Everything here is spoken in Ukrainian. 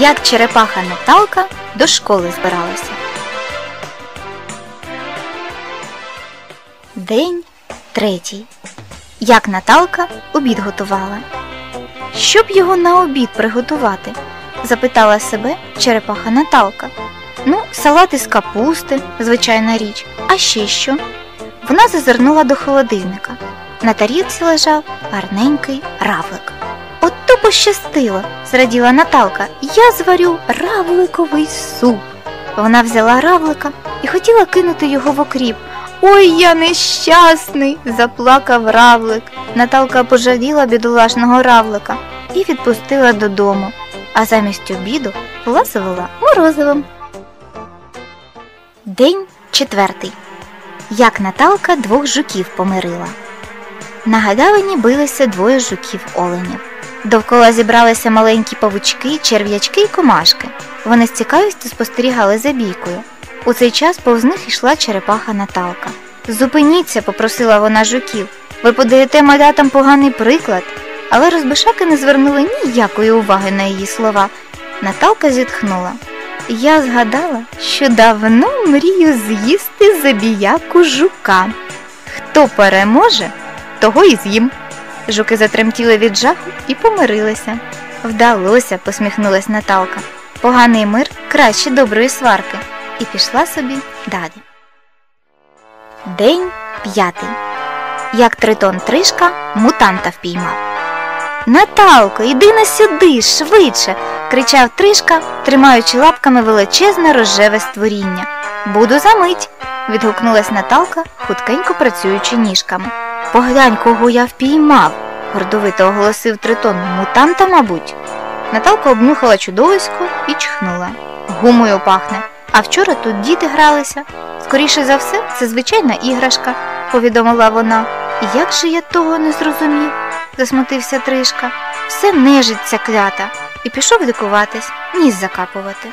Як черепаха Наталка до школи збиралася. День третій. Як Наталка обід готувала. Що б його на обід приготувати? запитала себе черепаха Наталка. Ну, салат із капусти, звичайна річ. А ще що? Вона зазирнула до холодильника. На тарілці лежав гарненький равлик. Пощастило, зраділа Наталка. Я зварю равликовий суп. Вона взяла равлика і хотіла кинути його в окріп. Ой, я нещасний, заплакав равлик. Наталка пожаліла бідолашного равлика і відпустила додому, а замість обіду ласувала морозивом. День четвертий. Як Наталка двох жуків помирила. На галявині билися двоє жуків оленів. Довкола зібралися маленькі павучки, черв'ячки і комашки. Вони з цікавістю спостерігали за бійкою. У цей час повз них йшла черепаха Наталка. Зупиніться, попросила вона жуків. Ви подаєте малятам поганий приклад. Але розбишаки не звернули ніякої уваги на її слова. Наталка зітхнула. Я згадала, що давно мрію з'їсти забіяку жука. Хто переможе, того і з'їм. Жуки затремтіли від жаху і помирилися. Вдалося, посміхнулась Наталка. Поганий мир краще доброї сварки. І пішла собі далі. День п'ятий. Як тритон Тришка мутанта впіймав. Наталко, іди на сюди, швидше. кричав Тришка, тримаючи лапками величезне рожеве створіння. Буду за мить. відгукнулась Наталка, хуткенько працюючи ніжками. Поглянь, кого я впіймав, гордовито оголосив тритон. Мутанта, мабуть. Наталка обнюхала чудовисько і чхнула. Гумою пахне. А вчора тут діти гралися. Скоріше за все, це звичайна іграшка, повідомила вона. І як же я того не зрозумів? засмутився Тришка. Все нежить клята, і пішов лікуватись, ніс закапувати.